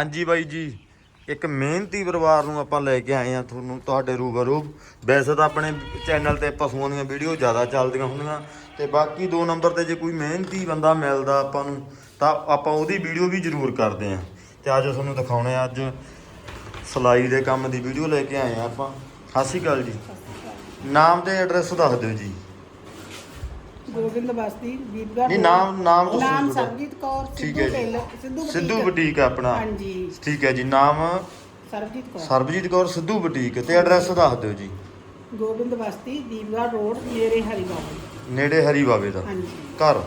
ਹਾਂਜੀ ਬਾਈ ਜੀ ਇੱਕ ਮਿਹਨਤੀ ਪਰਿਵਾਰ ਨੂੰ ਆਪਾਂ ਲੈ ਕੇ ਆਏ ਆ ਤੁਹਾਨੂੰ ਤੁਹਾਡੇ ਰੂਬਰੂ। ਵੈਸੇ ਤਾਂ ਆਪਣੇ ਚੈਨਲ ਤੇ ਪਸ਼ੂਆਂ ਦੀਆਂ ਵੀਡੀਓ ਜ਼ਿਆਦਾ ਚੱਲਦੀਆਂ ਹੁੰਦੀਆਂ ਤੇ ਬਾਕੀ ਦੋ ਨੰਬਰ ਤੇ ਜੇ ਕੋਈ ਮਿਹਨਤੀ ਬੰਦਾ ਮਿਲਦਾ ਆਪਾਂ ਨੂੰ ਤਾਂ ਆਪਾਂ ਉਹਦੀ ਵੀਡੀਓ ਵੀ ਜ਼ਰੂਰ ਕਰਦੇ ਆ ਤੇ ਅੱਜ ਤੁਹਾਨੂੰ ਦਿਖਾਉਣੇ ਆ ਅੱਜ ਸਲਾਈ ਦੇ ਕੰਮ ਦੀ ਵੀਡੀਓ ਲੈ ਕੇ ਆਏ ਆ ਆਪਾਂ। ਸਤਿ ਸ਼੍ਰੀ ਅਕਾਲ ਜੀ। ਨਾਮ ਤੇ ਐਡਰੈਸ ਦੱਸ ਦਿਓ ਜੀ। ਗੋਬਿੰਦ ਬਸਤੀ ਦੀਪਗੜ੍ਹ ਨਹੀਂ ਨਾਮ ਨਾਮ ਦੱਸੋ ਨਾਮ ਤੁਹਾਡਾ। ਸਰਬਜੀਤ ਕੌਰ ਠੀਕ ਸਿੱਧੂ ਹੈ ਜੀ। Tailor Sidhu Sidhu boutique. Boutique ਆ ਆਪਣਾ। ਹਾਂਜੀ। ਠੀਕ ਹੈ ਜੀ ਨਾਮ ਸਰਬਜੀਤ ਕੌਰ। ਸਰਬਜੀਤ ਕੌਰ ਸਿੱਧੂ ਬੁਟੀਕ ਤੇ ਐਡਰੈਸ ਦੱਸ ਦਿਓ ਜੀ। ਗੋਬਿੰਦ ਬਸਤੀ ਦੀਪਗੜ੍ਹ ਰੋਡ ਮੇਰੇ ਹਰੀਬਾਬਾ ਨੇੜੇ ਹਰੀ ਬਾਵੇ ਦਾ। ਹਾਂਜੀ। ਘਰ।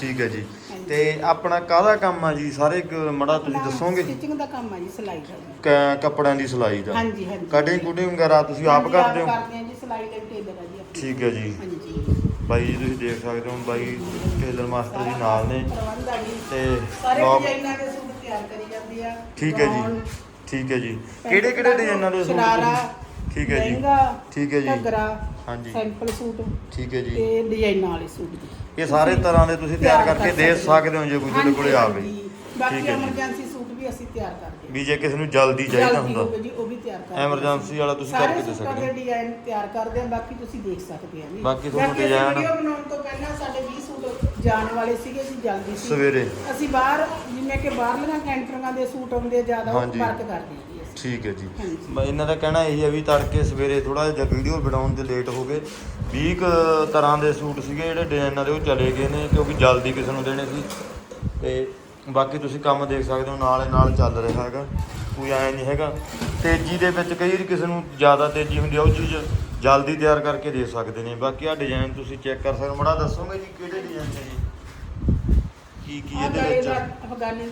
ਠੀਕ ਹੈ ਜੀ। ਤੇ ਆਪਣਾ ਕਾਹਦਾ ਕੰਮ ਆ ਜੀ? ਸਾਰੇ ਮੜਾ ਤੁਸੀਂ ਦੱਸੋਗੇ? ਸਟਿਚਿੰਗ ਦਾ ਕੰਮ ਹੈ ਜੀ ਸਿਲਾਈ ਦਾ ਜੀ। ਕ- ਕੱਪੜਿਆਂ ਦੀ ਸਿਲਾਈ ਦਾ। ਹਾਂਜੀ ਹਾਂਜੀ। ਕਟਿੰਗ ਕੁਟਿੰਗ ਵਗੈਰਾ ਤੁਸੀਂ ਆਪ ਹਾਂਜੀ, ਕਰਦੇ ਹੋ? ਕਰਦੇ ਹਾਂ ਜੀ ਸਿਲਾਈ ਦਾ ਟੇਲਰ ਹੈ ਜੀ ਆਪਣਾ। ਠੀਕ ਹੈ ਜੀ। ਹਾਂਜੀ। ਬਾਈ ਜੀ ਤੁਸੀਂ ਦੇਖ ਸਕਦੇ ਹੋ ਬਾਈ ਟੇਲਰ ਮਾਸਟਰ ਜੀ ਨਾਲ ਨੇ ਪ੍ਰਬੰਧ ਆ ਜੀ ਤੇ ਸਾਰੇ ਲੋਕ- ਡਿਜ਼ਾਈਨਾਂ ਦੇ ਸੂਟ ਤਿਆਰ ਕਰੀ ਜਾਂਦੇ ਆ। ਠੀਕ ਹੈ ਜੀ ਠੀਕ ਹੈ ਜੀ। ਕਿਹੜੇ ਕਿਹੜੇ ਡਿਜ਼ਾਈਨਾਂ ਦੇ ਸੂਟ ਸ਼ਰਾਰਾ, ਠੀਕ ਹੈ ਜੀ ਲਹਿੰਗਾ ਠੀਕ ਹੈ ਜੀ। ਘੱਗਰਾ ਹਾਂਜੀ। ਸੈਂਪਲ ਸੂਟ ਠੀਕ ਹੈ ਜੀ। ਤੇ ਡਿਜ਼ਾਈਨਾਂ ਵਾਲੇ ਸੂਟ ਜੀ ਇਹ ਸਾਰੇ ਤਰ੍ਹਾਂ ਦੇ ਤੁਸੀਂ ਤਿਆਰ ਕਰਕੇ ਕਰ ਦੇ ਸਕਦੇ ਹੋ। ਜੇ ਕੋਈ ਤੁਹਾਡੇ ਕੋਲੇ ਆਵੇ। ਬਾਕੀ ਠੀਕ ਹੈ ਜੀ। ਐਮਰਜੈਂਸੀ ਵੀ ਅਸੀਂ ਤਿਆਰ ਕਰਦੇ ਵੀ ਜੇ ਕਿਸੇ ਨੂੰ ਜਲਦੀ ਚਾਹੀਦਾ ਜਲਦੀ ਹੁੰਦਾ। ਜੀ ਉਹ ਵੀ ਤਿਆਰ ਕਰਦੇ ਹਾਂ। ਐਮਰਜੈਂਸੀ ਵਾਲਾ ਤੁਸੀਂ ਸਾਰੇ ਕਰਕੇ ਦੇ ਸੂਟਾਂ ਸਕਦੇ ਦੇ ਹੋ। ਡਿਜ਼ਾਈਨ ਤਿਆਰ ਕਰਦੇ ਆ ਬਾਕੀ ਤੁਸੀਂ ਦੇਖ ਸਕਦੇ ਆ ਜੀ। ਬਾਕੀ ਤੁਹਾਨੂੰ design- ਵੀਡੀਓ ਬਣਾਉਣ ਤੋਂ ਪਹਿਲਾਂ ਸਾਡੇ 20 ਸੂਟ ਜਾਣ ਵਾਲੇ ਸੀਗੇ ਜੀ ਜਲਦੀ ਸੀ। ਸਵੇਰੇ। ਅਸੀਂ ਬਾਹਰ ਜਿਵੇਂ ਕਿ ਬਾਹਰਲੀਆਂ ਕੈਂਟਰੀਆਂ ਦੇ ਸੂਟ ਆਉਂਦੇ ਜ਼ਿਆਦਾ ਉਹ ਹਾਂਜੀ। ਵਰਕ ਕਰਦੇ ਆ ਜੀ ਅਸੀਂ। ਠੀਕ ਹੈ ਜੀ। ਹਾਂਜੀ। ਇਹਨਾਂ ਦਾ ਕਹਿਣਾ ਇਹ ਹੈ ਵੀ ਤੜਕੇ ਸਵੇਰੇ ਥੋੜਾ ਜਿਹਾ ਵੀਡੀਓ ਬਣਾਉਣ ਦੇ ਲੇਟ ਹੋ ਗਏ। 20 ਕੁ ਤਰ੍ਹਾਂ ਦੇ ਸੂਟ ਸੀਗੇ ਜਿਹੜੇ ਡਿਜ਼ਾਈਨਾਂ ਦੇ ਉਹ ਚਲੇ ਗਏ ਨੇ ਕਿਉਂਕਿ ਜਲਦੀ ਕਿਸੇ ਨੂੰ ਦੇਣੇ ਸੀ। ਤੇ ਬਾਕੀ ਤੁਸੀਂ ਕੰਮ ਦੇਖ ਸਕਦੇ ਹੋ ਨਾਲੇ ਨਾਲ ਚੱਲ ਰਿਹਾ ਹੈਗਾ ਕੋਈ ਐ ਨਹੀਂ ਹੈਗਾ। ਤੇਜ਼ੀ ਦੇ ਵਿੱਚ ਕਈ ਵਾਰੀ ਕਿਸੇ ਨੂੰ ਜ਼ਿਆਦਾ ਤੇਜ਼ੀ ਹੁੰਦੀ ਆ ਉਹ ਚੀਜ਼ ਜਲਦੀ ਤਿਆਰ ਕਰਕੇ ਦੇ ਸਕਦੇ ਨੇ। ਬਾਕੀ ਆ ਡਿਜ਼ਾਈਨ ਤੁਸੀਂ ਚੈੱਕ ਕਰ ਸਕਦੇ ਹੋ। ਮੜਾ ਦੱਸੋਗੇ ਜੀ ਕਿਹੜੇ ਡਿਜ਼ਾਈਨ ਨੇ ਜੀ? ਕੀ ਕੀ ਇਹਦੇ ਵਿੱਚ? ਦਾ ਅਫਗਾਨੀ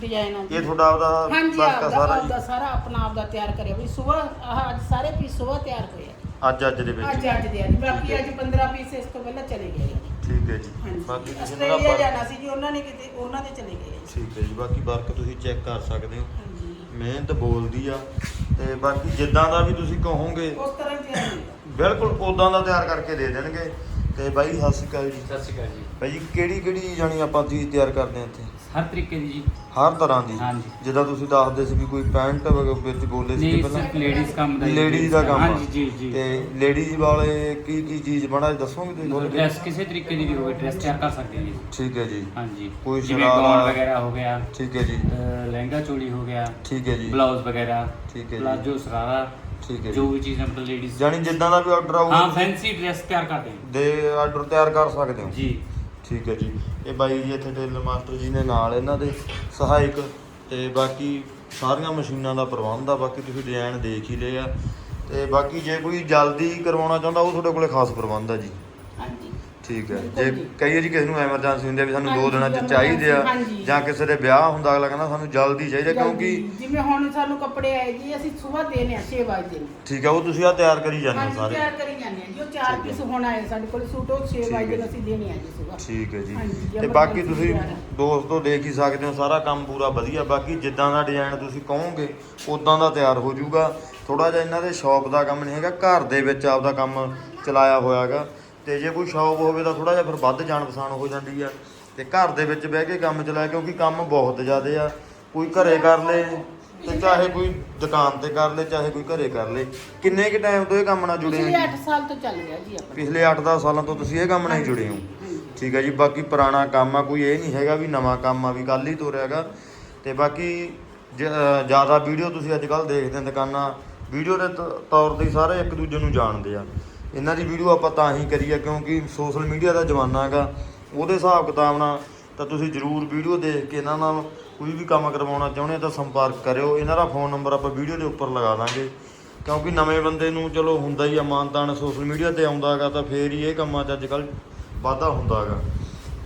ਡਿਜ਼ਾਈਨ ਆ ਇਹ ਤੁਹਾਡਾ ਆਪਦਾ ਹਾਂਜੀ ਸਾਰਾ ਸਾਰਾ ਆਪਣਾ ਆਪਦਾ ਤਿਆਰ ਕਰਿਆ। ਵੀ ਸਵੇਰ ਅੱਜ ਸਾਰੇ ਪੀਸ ਸਵੇਰ ਤਿਆਰ ਹੋਏ ਆ। ਅੱਜ ਅੱਜ ਦੇ ਵਿੱਚ। ਅੱਜ ਅੱਜ ਦੇ ਆ ਜੀ ਬਾਕੀ ਅੱਜ 15 ਪੀਸ ਇਸ ਤੋਂ ਪਹਿਲਾਂ ਚਲੇ ਗਏ। ਠੀਕ ਹੈ ਜੀ। ਬਾਕੀ ਤੁਸੀਂ ਇਹਨਾਂ ਦਾ ਆਸਟ੍ਰੇਲੀਆ ਜਾਣਾ ਸੀ ਜੀ ਉਹਨਾਂ ਨੇ ਕਿਤੇ ਉਹਨਾਂ ਦੇ ਚਲੇ ਗਏ। ਠੀਕ ਹੈ ਜੀ। ਬਾਕੀ ਵਰਕ ਤੁਸੀਂ ਚੈੱਕ ਕਰ ਸਕਦੇ ਹੋ। ਹਾਂਜੀ। ਮਿਹਨਤ ਬੋਲਦੀ ਆ। ਤੇ ਬਾਕੀ ਜਿੱਦਾਂ ਦਾ ਵੀ ਤੁਸੀਂ ਕਹੋਗੇ ਉਸ ਤਰ੍ਹਾਂ ਹੀ ਤਿਆਰ ਹੋਏਗਾ ਬਿਲਕੁਲ ਉਦਾਂ ਦਾ ਤਿਆਰ ਕਰਕੇ ਦੇ ਦੇਣਗੇ। ਤੇ ਬਾਈ ਸਤਿ ਸ਼੍ਰੀ ਅਕਾਲ ਜੀ। ਸਤਿ ਸ਼੍ਰੀ ਅਕਾਲ ਜੀ। ਬਾਈ ਜੀ ਕਿਹੜੀ ਕਿਹੜੀ ਜਾਣੀ ਆਪਾਂ ਚੀਜ਼ ਤਿਆਰ ਕਰਦੇ ਆ ਇੱਥੇ? ਹਰ ਤਰੀਕੇ ਦੀ ਜੀ। ਹਰ ਤਰ੍ਹਾਂ ਦੀ? ਹਾਂਜੀ। ਜਿੱਦਾਂ ਤੁਸੀਂ ਦੱਸਦੇ ਸੀ ਵੀ ਕੋਈ ਪੈਂਟ ਵਗ- ਵਿੱਚ ਬੋਲੇ ਸੀ ਨਹੀਂ ਪਹਿਲਾਂ? ਸਿਰਫ ਲੇਡੀਜ਼ ਕੰਮ ਦਾ ਜੀ। ਲੇਡੀਜ਼ ਦਾ ਕੰਮ ਆ। ਹਾਂਜੀ ਜੀ ਜੀ। ਤੇ ਲੇਡੀਜ਼ ਵਾਲੇ ਕੀ ਕੀ ਚੀਜ਼ ਬਣਾ ਦੱਸੋਗੇ ਤੁਸੀਂ? ਖੋਲ ਕੇ ਡਰੈਸ ਕਿਸੇ ਤਰੀਕੇ ਦੀ ਵੀ ਹੋਵੇ ਡਰੈਸ ਤਿਆਰ ਕਰ ਸਕਦੇ ਹਾਂ ਜੀ। ਠੀਕ ਹੈ ਜੀ। ਹਾਂਜੀ। ਕੋਈ ਜਿਵੇਂ ਸ਼ਰਾਰਾ- ਗਾਊਨ ਵਗੈਰਾ ਹੋ ਗਿਆ। ਠੀਕ ਹੈ ਜੀ। ਅਹ ਲਹਿੰਗਾ ਚੋਲੀ ਹੋ ਗਿਆ। ਠੀਕ ਹੈ ਜੀ। ਬਲਾਊਜ਼ ਵਗੈਰਾ। ਠੀਕ ਹੈ ਜੀ। ਪਲਾਜੋ ਸਰਾਰਾ। ਠੀਕ ਹੈ ਜੋ। ਜੀ ਵੀ ਚੀਜ਼ ਅੰਦਰ ਲੇਡੀਜ਼ ਜਾਨੀ ਜਿੱਦਾਂ ਦਾ ਵੀ ਆਰਡਰ ਹਾਂ ਫੈਂਸੀ ਡਰੈਸ ਤਿਆਰ ਕਰਦੇ ਹਾਂ ਦੇ ਆਰਡਰ ਤਿਆਰ ਕਰ ਸਕਦੇ ਹੋ? ਜੀ। ਠੀਕ ਹੈ ਜੀ। ਇਹ ਬਾਈ ਜੀ ਇੱਥੇ ਟੇਲਰ ਮਾਸਟਰ ਜੀ ਨੇ ਨਾਲ ਇਹਨਾਂ ਦੇ ਸਹਾਇਕ ਤੇ ਬਾਕੀ ਸਾਰੀਆਂ ਮਸ਼ੀਨਾਂ ਦਾ ਪ੍ਰਬੰਧ ਆ ਬਾਕੀ ਤੁਸੀਂ ਡਿਜ਼ਾਈਨ ਦੇਖ ਹੀ ਲਏ ਆ। ਤੇ ਬਾਕੀ ਜੇ ਕੋਈ ਜਲਦੀ ਕਰਵਾਉਣਾ ਚਾਹੁੰਦਾ ਉਹ ਤੁਹਾਡੇ ਕੋਲੇ ਖਾਸ ਪ੍ਰਬੰਧ ਆ ਜੀ। ਠੀਕ ਹੈ ਜੇ ਜੀ। ਕਈ ਵਾਰੀ ਕਿਸੇ ਨੂੰ ਐਮਰਜੈਂਸੀ ਹੁੰਦੀ ਆ ਵੀ ਸਾਨੂੰ ਦੋ ਹਾਂਜੀ, ਦਿਨਾਂ ਚ ਚਾਹੀਦੇ ਆ ਹਾਂਜੀ। ਜਾਂ ਕਿਸੇ ਦੇ ਵਿਆਹ ਹੁੰਦਾ ਅਗਲਾ ਕਹਿੰਦਾ ਸਾਨੂੰ ਜਲਦੀ ਚਾਹੀਦਾ ਕਿਉਂਕਿ ਜਲਦੀ। ਜਿਵੇਂ ਹੁਣ ਸਾਨੂੰ ਕੱਪੜੇ ਆਏ ਜੀ ਅਸੀਂ ਸਵੇਰ ਦੇਣੇ ਆ 6 ਵਜੇ ਨੂੰ ਠੀਕ ਹੈ ਉਹ ਤੁਸੀਂ ਆ ਤਿਆਰ ਕਰੀ ਜਾਂਦੇ ਹੋ ਹਾਂਜੀ ਸਾਰੇ ਤਿਆਰ ਕਰੀ ਜਾਂਦੇ ਆ ਜੀ ਉਹ ਚਾਰ ਠੀਕ ਹੈ। ਪੀਸ ਹੁਣ ਆਏ ਸਾਡੇ ਕੋਲ ਸੂਟ ਉਹ 6 ਠੀਕ ਹੈ। ਵਜੇ ਨੂੰ ਅਸੀਂ ਦੇਣੇ ਆ ਜੀ ਸਵੇਰ ਠੀਕ ਹੈ ਜੀ ਹਾਂਜੀ, ਤੇ ਬਾਕੀ ਤੁਸੀਂ ਵਗੈਰਾ। ਦੋਸਤੋ ਦੇਖ ਹੀ ਸਕਦੇ ਹੋ ਸਾਰਾ ਕੰਮ ਪੂਰਾ ਵਧੀਆ ਬਾਕੀ ਜਿੱਦਾਂ ਦਾ ਡਿਜ਼ਾਈਨ ਤੁਸੀਂ ਕਹੋਗੇ ਉਦਾਂ ਦਾ ਤਿਆਰ ਹੋ ਜਾਊਗਾ ਥੋੜਾ ਜਿਹਾ ਇਹਨਾਂ ਦੇ ਸ਼ੌਪ ਦਾ ਕੰਮ ਨਹੀਂ ਹੈਗਾ ਘਰ ਦੇ ਵਿੱਚ ਆਪਦਾ ਕੰਮ ਚਲਾਇਆ ਹੋਇਆਗਾ ਤੇ ਜੇ ਕੋਈ ਸ਼ੌਪ ਹੋਵੇ ਤਾਂ ਥੋੜਾ ਜਿਹਾ ਫਿਰ ਵੱਧ ਜਾਣ ਪਛਾਣ ਹੋ ਜਾਂਦੀ ਆ। ਤੇ ਘਰ ਦੇ ਵਿੱਚ ਬਹਿ ਕੇ ਕੰਮ ਚਲਾਇਆ ਕਿਉਂਕਿ ਕੰਮ ਬਹੁਤ ਜ਼ਿਆਦੇ ਆ। ਕੋਈ ਘਰੇ ਕਰ ਲੇ ਤੇ ਚਾਹੇ ਕੋਈ ਦੁਕਾਨ ਤੇ ਕਰ ਲੇ ਚਾਹੇ ਕੋਈ ਘਰੇ ਕਰ ਲੇ। ਕਿੰਨੇ ਕੁ ਟਾਈਮ ਤੋਂ ਇਹ ਕੰਮ ਨਾਲ ਜੁੜੇ ਹੋ ਪਿਛਲੇ ਜੀ? 8 ਸਾਲ ਤੋਂ ਚੱਲ ਰਿਹਾ ਜੀ ਆਪਣਾ। ਪਿਛਲੇ 8-10 ਸਾਲਾਂ ਤੋਂ ਤੁਸੀਂ ਇਹ ਕੰਮ ਨਾਲ ਹੀ ਜੁੜੇ ਹੋ। ਠੀਕ ਹੈ ਜੀ ਬਾਕੀ ਪੁਰਾਣਾ ਕੰਮ ਆ ਕੋਈ ਇਹ ਨਹੀਂ ਹੈਗਾ ਵੀ ਨਵਾਂ ਕੰਮ ਆ ਵੀ ਕੱਲ ਹੀ ਤੋਰਿਆ ਹੈਗਾ। ਤੇ ਬਾਕੀ ਜ਼ਿਆਦਾ ਵੀਡੀਓ ਤੁਸੀਂ ਅੱਜ ਕੱਲ ਦੇਖਦੇ ਹੋ ਦੁਕਾਨਾਂ। ਵੀਡੀਓ ਦੇ ਤ- ਤੌਰ ਤੇ ਹੀ ਸਾਰੇ ਇੱਕ ਦੂਜੇ ਨੂੰ ਜਾਣਦੇ ਆ। ਇਹਨਾਂ ਦੀ ਵੀਡੀਓ ਆਪਾਂ ਤਾਂ ਹੀ ਕਰੀ ਆ ਕਿਉਂਕਿ ਸੋਸ਼ਲ ਮੀਡੀਆ ਦਾ ਜ਼ਮਾਨਾ ਹੈਗਾ। ਉਹਦੇ ਹਿਸਾਬ ਕਿਤਾਬ ਨਾਲ ਤਾਂ ਤੁਸੀਂ ਜਰੂਰ ਵੀਡੀਓ ਦੇਖ ਕੇ ਇਹਨਾਂ ਨਾਲ ਕੋਈ ਵੀ ਕੰਮ ਕਰਵਾਉਣਾ ਚਾਹੁੰਦੇ ਤਾਂ ਸੰਪਰਕ ਕਰਿਓ। ਇਹਨਾਂ ਦਾ ਫੋਨ ਨੰਬਰ ਆਪਾਂ ਵੀਡੀਓ ਦੇ ਉੱਪਰ ਲਗਾ ਦਾਂਗੇ। ਕਿਉਂਕਿ ਨਵੇਂ ਬੰਦੇ ਨੂੰ ਚਲੋ ਹੁੰਦਾ ਹੀ ਆ, ਮਾਨਤਾਨ ਸੋਸ਼ਲ ਮੀਡੀਆ ਤੇ ਆਉਂਦਾ ਹੈਗਾ ਤਾਂ ਫੇਰ ਹੀ ਇਹ ਕੰਮਾਂ 'ਚ ਅੱਜ ਕੱਲ ਵਾਧਾ ਹੁੰਦਾ ਹੈਗਾ।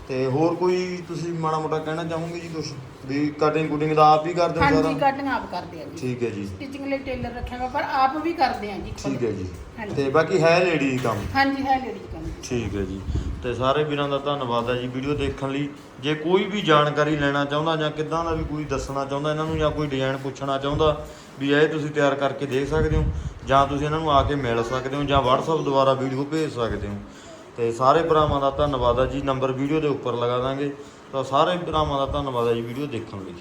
ਤੇ ਹੋਰ ਕੋਈ ਤੁਸੀਂ ਮਾੜਾ ਮੋਟਾ ਕਹਿਣਾ ਚਾਹੋਗੇ ਜੀ ਕੁਝ ਵੀ ਕਟਿੰਗ ਕੁਟਿੰਗ ਦਾ ਆਪ ਹੀ ਕਰਦੇ ਹੋ ਹਾਂਜੀ ਸਾਰਾ? ਕਟਿੰਗ ਆਪ ਕਰਦੇ ਆ ਜੀ। ਠੀਕ ਹੈ ਜੀ। ਸਟਿਚਿੰਗ ਲਈ ਟੇਲਰ ਰੱਖਿਆ ਹੋਇਆ ਪਰ ਆਪ ਵੀ ਕਰਦੇ ਆ ਜੀ ਖੁਦ। ਠੀਕ ਹੈ ਜੀ। ਹਾਂਜੀ। ਤੇ ਬਾਕੀ ਹੈ ਲੇਡੀ ਕੰਮ? ਹਾਂਜੀ ਹੈ ਲੇਡੀ ਕੰਮ। ਠੀਕ ਹੈ ਜੀ। ਤੇ ਸਾਰੇ ਵੀਰਾਂ ਦਾ ਧੰਨਵਾਦ ਹੈ ਜੀ ਵੀਡੀਓ ਦੇਖਣ ਲਈ। ਜੇ ਕੋਈ ਵੀ ਜਾਣਕਾਰੀ ਲੈਣਾ ਚਾਹੁੰਦਾ ਜਾਂ ਕਿੱਦਾਂ ਦਾ ਵੀ ਕੋਈ ਦੱਸਣਾ ਚਾਹੁੰਦਾ ਇਹਨਾਂ ਨੂੰ ਜਾਂ ਕੋਈ ਡਿਜ਼ਾਈਨ ਪੁੱਛਣਾ ਚਾਹੁੰਦਾ ਵੀ ਇਹ ਤੁਸੀਂ ਤਿਆਰ ਕਰਕੇ ਦੇ ਸਕਦੇ ਹੋ ਜਾਂ ਤੁਸੀਂ ਇਹਨਾਂ ਨੂੰ ਆ ਕੇ ਮਿਲ ਸਕਦੇ ਹੋ ਜਾਂ WhatsApp ਦੁਆਰਾ ਵੀਡੀਓ ਭੇਜ ਸਕਦੇ ਹੋ। ਤੇ ਸਾਰੇ ਭਰਾਵਾਂ ਦਾ ਧੰਨਵਾਦ ਹੈ ਜੀ। ਨੰਬਰ ਵੀਡੀਓ ਦੇ ਉੱਪਰ ਲਗਾ ਦਾਂਗੇ। ਤਾਂ ਸਾਰੇ ਭਰਾਵਾਂ ਦਾ ਧੰਨਵਾਦ ਹੈ ਜੀ ਵੀਡੀਓ ਦੇਖਣ ਲਈ।